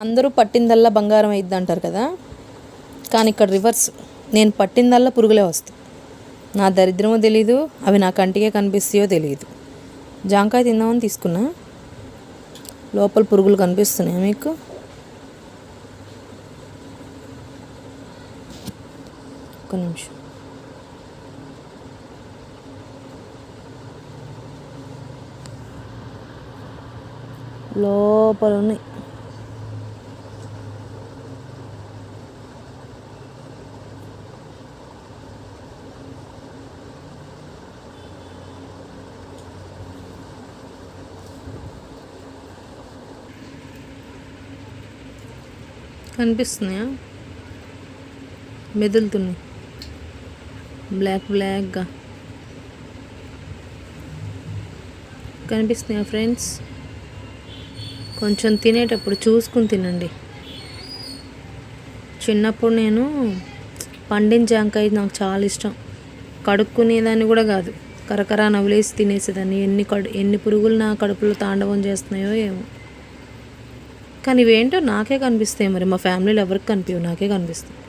అందరూ పట్టిందల్లా బంగారం అయిద్ది అంటారు కదా. కానీ ఇక్కడ రివర్స్ నేను పట్టిందల్లా పురుగులే వస్తాయి. నా దరిద్రమో తెలీదు అవి నా కంటికే కనిపిస్తాయో తెలియదు జాంకాయ తిందామని తీసుకున్నా. లోపల పురుగులు కనిపిస్తున్నాయా మీకు? ఒక్క నిమిషం. లోపల ఉన్నాయి కనిపిస్తున్నాయా? మెదులుతున్నాయి. బ్లాక్ బ్లాక్గా. కనిపిస్తున్నాయా ఫ్రెండ్స్? కొంచెం తినేటప్పుడు చూసుకుని తినండి. చిన్నప్పుడు నేను పండిన జాంకాయ నాకు చాలా ఇష్టం. కడుక్కునేదాన్ని కూడా కాదు. కరకరా నవ్వులేసి తినేసేదాన్ని. ఎన్ని కడు ఎన్ని పురుగులు నా కడుపులో తాండవం చేస్తున్నాయో ఏమో. కానీ ఇవేంటో నాకే కనిపిస్తాయి మరి. మా ఫ్యామిలీలో ఎవరికి కనిపించవు. నాకే కనిపిస్తాయి.